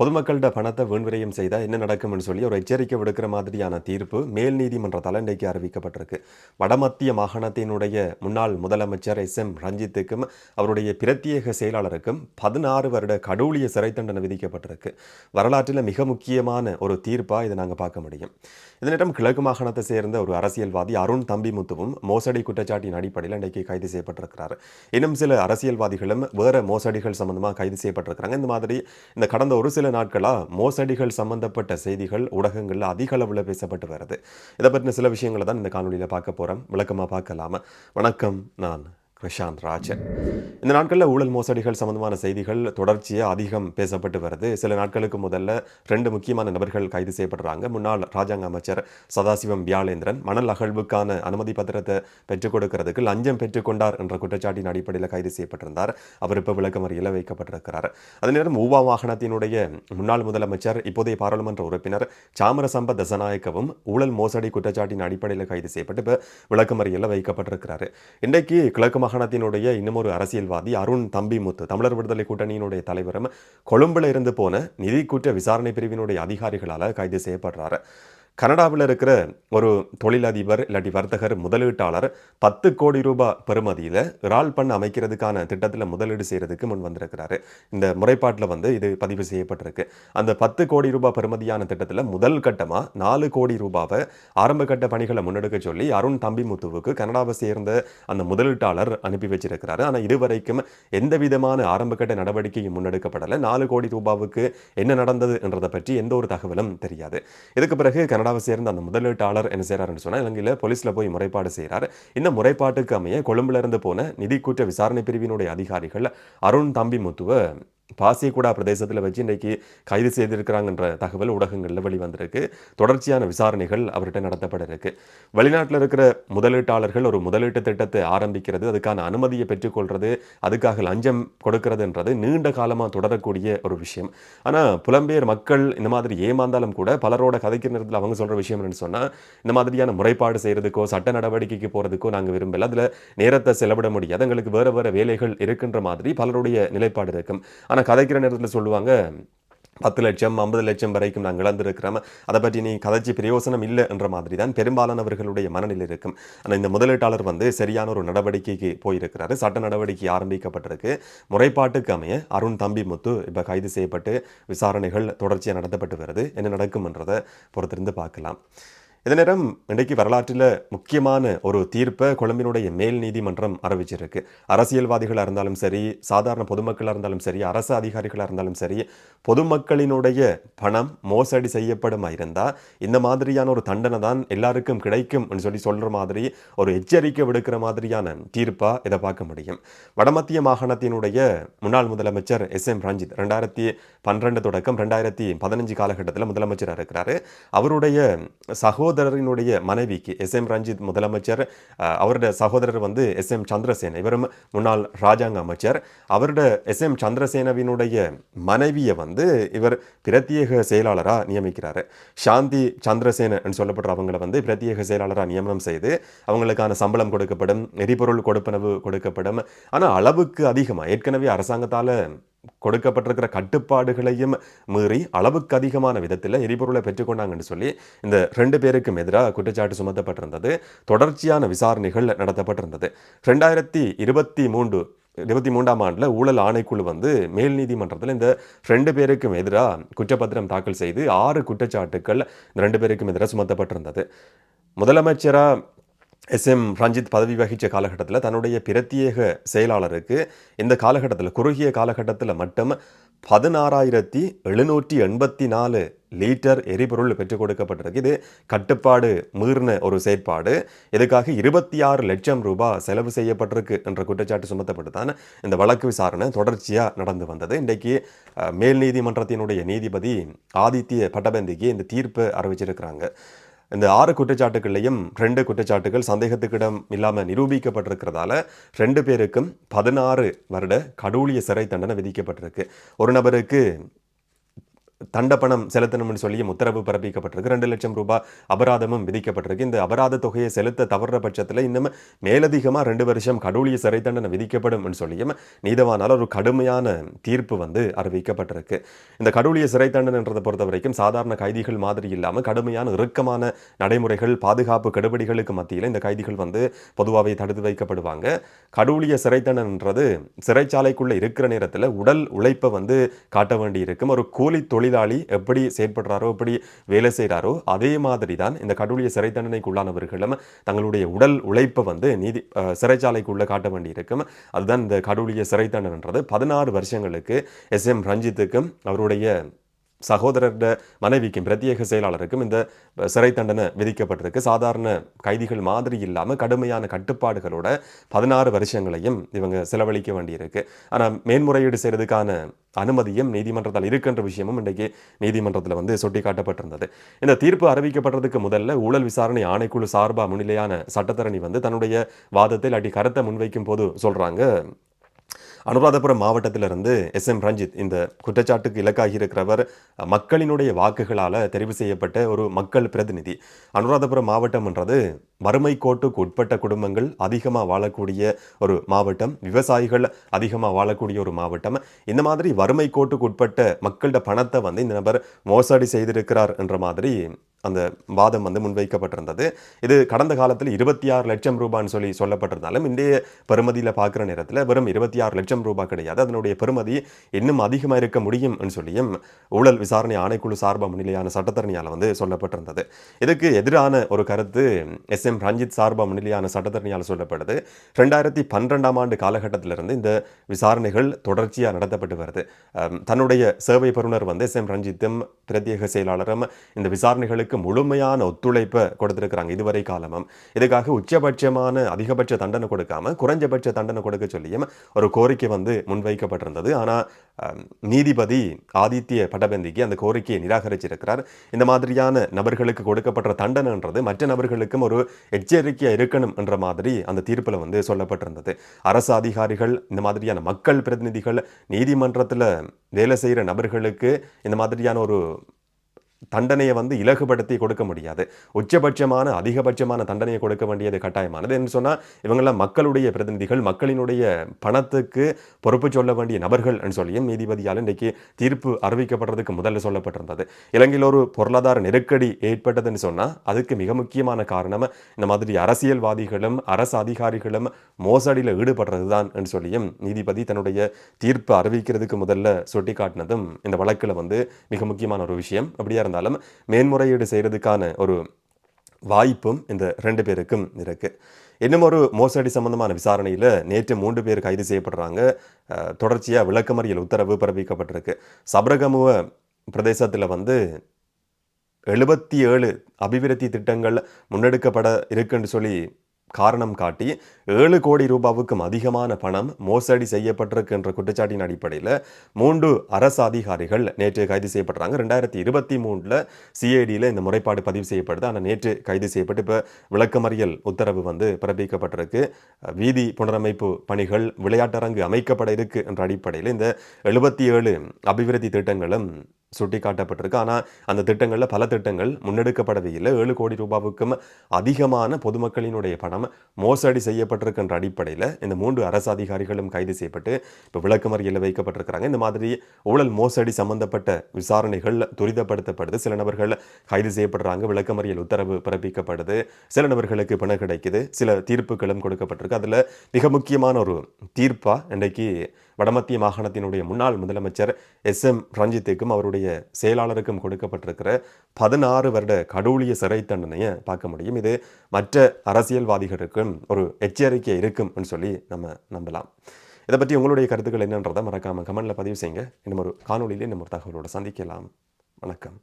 பொதுமக்கள்கிட்ட பணத்தை வீண்விரயம் செய்தால் என்ன நடக்கும்னு சொல்லி ஒரு எச்சரிக்கை விடுக்கிற மாதிரியான தீர்ப்பு மேல் நீதிமன்றத்தால் இன்றைக்கு அறிவிக்கப்பட்டிருக்கு. வடமத்திய மாகாணத்தினுடைய முன்னாள் முதலமைச்சர் எஸ் எம் ரஞ்சித்துக்கும் அவருடைய பிரத்யேக செயலாளருக்கும் பதினாறு வருட கடூழிய சிறை தண்டனை விதிக்கப்பட்டிருக்கு. வரலாற்றில் மிக முக்கியமான ஒரு தீர்ப்பாக இதை நாங்கள் பார்க்க முடியும். இதனிடம் கிழக்கு மாகாணத்தை சேர்ந்த ஒரு அரசியல்வாதி அருண் தம்பிமுத்துவும் மோசடி குற்றச்சாட்டின் அடிப்படையில் இன்றைக்கு கைது செய்யப்பட்டிருக்கிறார். இன்னும் சில அரசியல்வாதிகளும் வேறு மோசடிகள் சம்பந்தமாக கைது செய்யப்பட்டிருக்கிறாங்க. இந்த மாதிரி இந்த கடந்த ஒரு சில நாட்களாக மோசடிகள் சம்பந்தப்பட்ட செய்திகள் ஊடகங்களில் அதிக அளவில் பேசப்பட்டு வருது. இதை பற்றின சில விஷயங்களை தான் இந்த காணொலியில் பார்க்க போகிறோம் விளக்கமாக பார்க்கலாமா. வணக்கம் நான் கிருஷாந்த் ராஜன் இந்த நாட்களில் ஊழல் மோசடிகள் சம்பந்தமான செய்திகள் தொடர்ச்சியாக அதிகம் பேசப்பட்டு வருது. சில நாட்களுக்கு முதல்ல ரெண்டு முக்கியமான நபர்கள் கைது செய்யப்படுறாங்க. முன்னாள் ராஜாங்க அமைச்சர் சதாசிவம் வியாழேந்திரன் மணல் அகழ்வுக்கான அனுமதி பத்திரத்தை பெற்றுக் கொடுக்கிறதுக்கு லஞ்சம் பெற்றுக்கொண்டார் என்ற குற்றச்சாட்டின் அடிப்படையில் கைது செய்யப்பட்டிருந்தார். அவர் இப்போ விளக்கமறியில் வைக்கப்பட்டிருக்கிறார். அதே நேரம் ஊவா வாகனத்தினுடைய முன்னாள் முதலமைச்சர் இப்போதைய பாராளுமன்ற உறுப்பினர் சாமரசம்ப தசநாயக்கவும் ஊழல் மோசடி குற்றச்சாட்டின் அடிப்படையில் கைது செய்யப்பட்டு இப்போ விளக்கமறியில் வைக்கப்பட்டிருக்கிறார். இன்றைக்கு கிழக்கு மாகாணத்தினுடைய இன்னும் ஒரு அரசியல்வாதி அருண் தம்பிமுத்து. தமிழர் விடுதலை கூட்டணியினுடைய தலைவரும் கொழும்புல இருந்து போன நிதி குற்ற விசாரணை பிரிவினுடைய அதிகாரிகளால் கைது செய்யப்படுறாரு. கனடாவில் இருக்கிற ஒரு தொழிலதிபர் இல்லாட்டி வர்த்தகர் முதலீட்டாளர் பத்து கோடி ரூபாய் பெறுமதியில் இறால் பண்ண அமைக்கிறதுக்கான திட்டத்தில் முதலீடு செய்கிறதுக்கு முன் வந்திருக்கிறாரு. இந்த முறைப்பாட்டில் வந்து இது பதிவு செய்யப்பட்டிருக்கு. அந்த பத்து கோடி ரூபாய் பெறுமதியான திட்டத்தில் முதல் கட்டமாக நாலு கோடி ரூபாவை ஆரம்ப கட்ட பணிகளை முன்னெடுக்க சொல்லி அருண் தம்பிமுத்துவுக்கு கனடாவை சேர்ந்த அந்த முதலீட்டாளர் அனுப்பி வச்சிருக்கிறாரு. ஆனால் இதுவரைக்கும் எந்த விதமான ஆரம்ப கட்ட நடவடிக்கையும் முன்னெடுக்கப்படலை. நாலு கோடி ரூபாவுக்கு என்ன நடந்தது என்றதை பற்றி எந்த ஒரு தகவலும் தெரியாது. இதுக்கு பிறகு கனடா கனடாவை சேர்ந்த அந்த முதலீட்டாளர் என்ன செய்கிறாருன்னு சொன்னால் இலங்கையில் போலீஸில் போய் முறைப்பாடு செய்கிறார் இந்த முறைப்பாட்டுக்கு அமைய கொழும்புல இருந்து போன நிதி குற்ற விசாரணை பிரிவினுடைய அதிகாரிகள் அருண் தம்பி முத்துவை பாசிகுடா பிரதேசத்தில் வச்சு இன்றைக்கி கைது செய்திருக்கிறாங்கன்ற தகவல் ஊடகங்களில் வெளிவந்திருக்கு. தொடர்ச்சியான விசாரணைகள் அவர்கிட்ட நடத்தப்பட இருக்கு வெளிநாட்டில் இருக்கிற முதலீட்டாளர்கள் ஒரு முதலீட்டு திட்டத்தை ஆரம்பிக்கிறது அதுக்கான அனுமதியை பெற்றுக்கொள்வது அதுக்காக லஞ்சம் கொடுக்கிறதுன்றது நீண்ட காலமாக தொடரக்கூடிய ஒரு விஷயம். ஆனால் புலம்பெயர் மக்கள் இந்த மாதிரி ஏமாந்தாலும் கூட பலரோட கதைக்கிற நேரத்தில் அவங்க சொல்கிற விஷயம் என்னன்னு சொன்னால் இந்த மாதிரியான முறைப்பாடு செய்கிறதுக்கோ சட்ட நடவடிக்கைக்கு போகிறதுக்கோ நாங்கள் விரும்பல. அதில் நேரத்தை செலவிட முடியாது. எங்களுக்கு வேறு வேறு வேலைகள் இருக்கின்ற மாதிரி பலருடைய நிலைப்பாடு இருக்கும். ஆனால் கதைக்கிற நேரத்தில் சொல்லுவாங்க பத்து லட்சம் ஐம்பது லட்சம் வரைக்கும் நாங்கள் இழந்திருக்கிறோம் அதை பற்றி நீ கதைச்சி பிரயோசனம் இல்லை என்ற மாதிரி தான் பெரும்பாலானவர்களுடைய மனநிலை இருக்கும். ஆனால் இந்த முதலீட்டாளர் வந்து சரியான ஒரு நடவடிக்கைக்கு போயிருக்கிறாரு. சட்ட நடவடிக்கை ஆரம்பிக்கப்பட்டிருக்கு. முறைப்பாட்டுக்கு அமைய அருண் தம்பி முத்து இப்போ கைது செய்யப்பட்டு விசாரணைகள் தொடர்ச்சியாக நடத்தப்பட்டு வருது. என்ன நடக்கும்ன்றதை பொறுத்திருந்து பார்க்கலாம். இதே நேரம் இன்றைக்கு வரலாற்றில் முக்கியமான ஒரு தீர்ப்பை கொழும்பினுடைய மேல் நீதிமன்றம் அறிவிச்சிருக்கு. அரசியல்வாதிகளாக இருந்தாலும் சரி சாதாரண பொதுமக்களாக இருந்தாலும் சரி அரசு அதிகாரிகளாக இருந்தாலும் சரி பொதுமக்களினுடைய பணம் மோசடி செய்யப்படும் இருந்தால் இந்த மாதிரியான ஒரு தண்டனை தான் எல்லாருக்கும் கிடைக்கும் சொல்லி சொல்கிற மாதிரி ஒரு எச்சரிக்கை விடுக்கிற மாதிரியான தீர்ப்பாக இதை பார்க்க முடியும். வடமத்திய மாகாணத்தினுடைய முன்னாள் முதலமைச்சர் எஸ் எம் ரஞ்சித் ரெண்டாயிரத்தி பன்னிரெண்டு தொடக்கம் ரெண்டாயிரத்தி பதினஞ்சு காலகட்டத்தில் முதலமைச்சராக இருக்கிறாரு. அவருடைய சகோதரரினுடைய மனைவிக்கு எஸ் எம் ரஞ்சித் முதலமைச்சர் அவருடைய சகோதரர் வந்து எஸ் எம் சந்திரசேன. இவரும் முன்னாள் ராஜாங்க அமைச்சர். அவருடைய எஸ் எம் சந்திரசேனவினுடைய மனைவியை வந்து இவர் பிரத்யேக செயலாளராக நியமிக்கிறார். சாந்தி சந்திரசேன சொல்லப்படுற அவங்கள வந்து பிரத்யேக செயலாளராக நியமனம் செய்து அவங்களுக்கான சம்பளம் கொடுக்கப்படும் எரிபொருள் கொடுப்பனவு கொடுக்கப்படும். ஆனால் அளவுக்கு அதிகமாக ஏற்கனவே அரசாங்கத்தால் கொடுக்கப்பட்டிருக்கிற கட்டுப்பாடுகளையும் மீறி அளவுக்கு அதிகமான விதத்தில் எரிபொருளை பெற்றுக்கொண்டாங்கன்னு சொல்லி இந்த ரெண்டு பேருக்கும் எதிராக குற்றச்சாட்டு சுமத்தப்பட்டிருந்தது. தொடர்ச்சியான விசாரணைகள் நடத்தப்பட்டிருந்தது. ரெண்டாயிரத்தி இருபத்தி மூன்று இருபத்தி மூன்றாம் ஆண்டில் ஊழல் ஆணைக்குழு வந்து மேல் நீதிமன்றத்தில் இந்த ரெண்டு பேருக்கும் எதிராக குற்றப்பத்திரம் தாக்கல் செய்து ஆறு குற்றச்சாட்டுக்கள் இந்த ரெண்டு பேருக்கும் எதிராக சுமத்தப்பட்டிருந்தது. முதலமைச்சராக எஸ் எம் ரஞ்சித் பதவி வகித்த காலகட்டத்தில் தன்னுடைய பிரத்யேக செயலாளருக்கு இந்த காலகட்டத்தில் குறுகிய காலகட்டத்தில் மட்டும் பதினாறாயிரத்தி எழுநூற்றி எண்பத்தி நாலு லீட்டர் எரிபொருள் பெற்றுக் கொடுக்கப்பட்டிருக்கு. இது கட்டுப்பாடு மீறின ஒரு செயற்பாடு. இதுக்காக இருபத்தி ஆறு லட்சம் ரூபாய் செலவு செய்யப்பட்டிருக்கு என்ற குற்றச்சாட்டு சுமத்தப்பட்டு தான் இந்த வழக்கு விசாரணை தொடர்ச்சியாக நடந்து வந்தது. இன்றைக்கு மேல் நீதிமன்றத்தினுடைய நீதிபதி ஆதித்ய பட்டபந்திக்கு இந்த தீர்ப்பு அறிவிச்சிருக்கிறாங்க. இந்த ஆறு குற்றச்சாட்டுகள்லையும் ரெண்டு குற்றச்சாட்டுகள் சந்தேகத்துக்கிடம் இல்லாமல் நிரூபிக்கப்பட்டிருக்கிறதால ரெண்டு பேருக்கும் பதினாறு வருட கடூழிய சிறை தண்டனை விதிக்கப்பட்டிருக்கு. ஒரு நபருக்கு தண்டப்பணம் செலுத்தணும்னு சொல்லியும் உத்தரவு பிறப்பிக்கப்பட்டிருக்கு. ரெண்டு லட்சம் ரூபாய் அபராதமும் விதிக்கப்பட்டிருக்கு. இந்த அபராத தொகையை செலுத்த தவறுற பட்சத்தில் இன்னும் மேலதிகமாக ரெண்டு வருஷம் கடூழிய சிறை தண்டனை விதிக்கப்படும் சொல்லியும் நீதவானால் ஒரு கடுமையான தீர்ப்பு வந்து அறிவிக்கப்பட்டிருக்கு. இந்த கடூழிய சிறை தண்டனைன்றதை பொறுத்த வரைக்கும் சாதாரண கைதிகள் மாதிரி இல்லாமல் கடுமையான இறுக்கமான நடைமுறைகள் பாதுகாப்பு கெடுபடிகளுக்கு மத்தியில் இந்த கைதிகள் வந்து பொதுவாகவே தடுத்து வைக்கப்படுவாங்க. கடூழிய சிறை தண்டனைன்றது சிறைச்சாலைக்குள்ளே இருக்கிற நேரத்தில் உடல் உழைப்பை வந்து காட்ட வேண்டி இருக்கும் ஒரு கூலி தொழில் தொழிலாளி எப்படி செயற்படுறாரோ எப்படி வேலை செய்கிறாரோ அதே மாதிரி தான் இந்த கடவுளிய சிறை தண்டனைக்கு உள்ளானவர்களும் தங்களுடைய உடல் உழைப்பை வந்து நீதி அஹ், சிறைச்சாலைக்குள்ளே காட்ட வேண்டியிருக்கும். அதுதான் இந்த கடவுளிய சிறை தண்டனைன்றது. பதினாறு வருஷங்களுக்கு எஸ் எம் ரஞ்சித்துக்கும் அவருடைய சகோதரர் மனைவிக்கும் பிரத்யேக செயலாளருக்கும் இந்த சிறை தண்டனை விதிக்கப்பட்டிருக்கு. சாதாரண கைதிகள் மாதிரி இல்லாமல் கடுமையான கட்டுப்பாடுகளோட பதினாறு வருஷங்களையும் இவங்க செலவழிக்க வேண்டியிருக்கு. ஆனால் மேன்முறையீடு செய்கிறதுக்கான அனுமதியும் நீதிமன்றத்தால் இருக்கின்ற விஷயமும் இன்றைக்கு நீதிமன்றத்தில் வந்து சுட்டிக்காட்டப்பட்டிருந்தது. இந்த தீர்ப்பு அறிவிக்கப்படுறதுக்கு முதல்ல ஊழல் விசாரணை ஆணைக்குழு சார்பாக முன்னிலையான சட்டத்தரணி வந்து தன்னுடைய வாதத்தில் அடி கருத்தை முன்வைக்கும் போது சொல்கிறாங்க அனுராதபுரம் மாவட்டத்திலிருந்து எஸ் எம் ரஞ்சித் இந்த குற்றச்சாட்டுக்கு இலக்காகி இருக்கிறவர் மக்களினுடைய வாக்குகளால் தெரிவு செய்யப்பட்ட ஒரு மக்கள் பிரதிநிதி. அனுராதபுரம் மாவட்டம்ன்றது வறுமை கோட்டுக்கு உட்பட்ட குடும்பங்கள் அதிகமாக வாழக்கூடிய ஒரு மாவட்டம் விவசாயிகள் அதிகமாக வாழக்கூடிய ஒரு மாவட்டம். இந்த மாதிரி வறுமை கோட்டுக்கு உட்பட்ட மக்கள்கிட்ட பணத்தை வந்து இந்த நபர் மோசடி செய்திருக்கிறார் என்ற மாதிரி அந்த வாதம் வந்து முன்வைக்கப்பட்டிருந்தது. இது கடந்த காலத்தில் இருபத்தி ஆறு லட்சம் ரூபான்னு சொல்லி சொல்லப்பட்டிருந்தாலும் இன்றைய பெறுமதியில் பார்க்குற நேரத்தில் வெறும் இருபத்தி ஆறு லட்சம் ரூபாய் கிடையாது. அதனுடைய பெறுமதி இன்னும் அதிகமாக இருக்க முடியும்னு சொல்லியும் ஊழல் விசாரணை ஆணைக்குழு சார்பாக முன்னிலையான சட்டத்தரணியால் வந்து சொல்லப்பட்டிருந்தது. இதுக்கு எதிரான ஒரு கருத்து எஸ் எம் ரஞ்சித் சார்பா முன்னிலையான சட்டத்தரணியால் சொல்லப்படுது. ரெண்டாயிரத்தி பன்னிரெண்டாம் ஆண்டு காலகட்டத்திலிருந்து இந்த விசாரணைகள் தொடர்ச்சியாக நடத்தப்பட்டு வருது. தன்னுடைய சேவை பெறுநர் வந்து எஸ் எம் ரஞ்சித்தும் பிரத்யேக செயலாளரும் இந்த விசாரணைகளுக்கு முழுமையான ஒத்துழைப்பை கொடுத்துருக்குறாங்க இதுவரை காலமும். இதுக்காக உச்சபட்சமான அதிகபட்ச தண்டனை கொடுக்காம குறைஞ்சபட்ச தண்டனை கொடுக்க சொல்லியும் ஒரு கோரிக்கை வந்து முன்வைக்கப்பட்டிருந்தது. ஆனால் நீதிபதி ஆதித்ய பட்டபந்திக்கு அந்த கோரிக்கையை நிராகரிச்சிருக்கிறார். இந்த மாதிரியான நபர்களுக்கு கொடுக்கப்பட்ட தண்டனைன்றது மற்ற நபர்களுக்கும் ஒரு எச்சரிக்கையாக இருக்கணும் என்ற மாதிரி அந்த தீர்ப்பில் வந்து சொல்லப்பட்டிருந்தது. அரசு அதிகாரிகள் இந்த மாதிரியான மக்கள் பிரதிநிதிகள் நீதிமன்றத்தில் வேலை செய்கிற நபர்களுக்கு இந்த மாதிரியான ஒரு தண்டனையை வந்து இலகுபடுத்தி கொடுக்க முடியாது. உச்சபட்சமான அதிகபட்சமான தண்டனையை கொடுக்க வேண்டியது கட்டாயமானது என்று சொன்னால் இவங்கெல்லாம் மக்களுடைய பிரதிநிதிகள் மக்களினுடைய பணத்துக்கு பொறுப்பு சொல்ல வேண்டிய நபர்கள் என்று சொல்லியும் நீதிபதியால் இன்றைக்கு தீர்ப்பு அறிவிக்கப்படுறதுக்கு முதல்ல சொல்லப்பட்டிருந்தது. இலங்கையில் ஒரு பொருளாதார நெருக்கடி ஏற்பட்டதுன்னு சொன்னால் அதுக்கு மிக முக்கியமான காரணம் இந்த மாதிரி அரசியல்வாதிகளும் அரசு அதிகாரிகளும் மோசடியில் ஈடுபடுறது தான் என்று சொல்லியும் நீதிபதி தன்னுடைய தீர்ப்பு அறிவிக்கிறதுக்கு முதல்ல சுட்டி காட்டினதும் இந்த வழக்கில் வந்து மிக முக்கியமான ஒரு விஷயம். அப்படியா இருந்தாலும் மேன்முறையீடு செய்கிறதுக்கான ஒரு வாய்ப்பும் இந்த ரெண்டு பேருக்கும் இருக்குது இன்னும் ஒரு மோசடி சம்பந்தமான விசாரணையில் நேற்று மூன்று பேர் கைது செய்யப்படுறாங்க. தொடர்ச்சியாக தொடர்ச்சியா விளக்கமறியல் உத்தரவு பிறப்பிக்கப்பட்டிருக்கு. சபரகமுவ பிரதேசத்தில் வந்து எழுபத்தி ஏழு அபிவிருத்தி திட்டங்கள் முன்னெடுக்கப்பட இருக்குன்னு சொல்லி காரணம் காட்டி ஏழு கோடி ரூபாவுக்கும் அதிகமான பணம் மோசடி செய்யப்பட்டிருக்கு என்ற குற்றச்சாட்டின் அடிப்படையில் மூன்று அரசு அதிகாரிகள் நேற்று கைது செய்யப்படுறாங்க ரெண்டாயிரத்தி இருபத்தி மூணில் சிஐடியில் இந்த முறைப்பாடு பதிவு செய்யப்படுது. ஆனால் நேற்று கைது செய்யப்பட்டு இப்போ விளக்கமறியல் உத்தரவு வந்து பிறப்பிக்கப்பட்டிருக்கு. வீதி புனரமைப்பு பணிகள் விளையாட்டரங்கு அமைக்கப்பட இருக்கு என்ற அடிப்படையில் இந்த எழுபத்தி ஏழு அபிவிருத்தி திட்டங்களும் சுட்டிக்காட்டப்பட்டிருக்கு. ஆனால் அந்த திட்டங்களில் பல திட்டங்கள் முன்னெடுக்கப்படவே இல்லை. ஏழு கோடி ரூபாவுக்கும் அதிகமான பொதுமக்களினுடைய பணம் மோசடி செய்யப்பட்டிருக்கின்ற அடிப்படையில் இந்த மூன்று அரசு அதிகாரிகளும் கைது செய்யப்பட்டு இப்போ விளக்குமறியில் வைக்கப்பட்டிருக்கிறாங்க. இந்த மாதிரி ஊழல் மோசடி சம்பந்தப்பட்ட விசாரணைகள் துரிதப்படுத்தப்படுது. சில நபர்கள் கைது செய்யப்படுறாங்க. விளக்கமறியல் உத்தரவு பிறப்பிக்கப்படுது. சில நபர்களுக்கு பிணம் கிடைக்குது. சில தீர்ப்புகளும் கொடுக்கப்பட்டிருக்கு. அதில் மிக முக்கியமான ஒரு தீர்ப்பாக இன்றைக்கு வடமத்திய மாகாணத்தினுடைய முன்னாள் முதலமைச்சர் எஸ் எம் ரஞ்சித்துக்கும் அவருடைய செயலாளருக்கும் கொடுக்கப்பட்டிருக்கிற பதினாறு வருட கடூழிய சிறை தண்டனையை பார்க்க முடியும். இது மற்ற அரசியல்வாதிகளுக்கும் ஒரு எச்சரிக்கை இருக்கும்னு சொல்லி நம்ம நம்பலாம். இதை பற்றி உங்களுடைய கருத்துக்கள் என்னன்றதை மறக்காமல் கமெண்டில் பதிவு செய்யுங்க. இன்னும் ஒரு காணொளியிலே இன்னும் ஒரு தகவலோடு சந்திக்கலாம். வணக்கம்.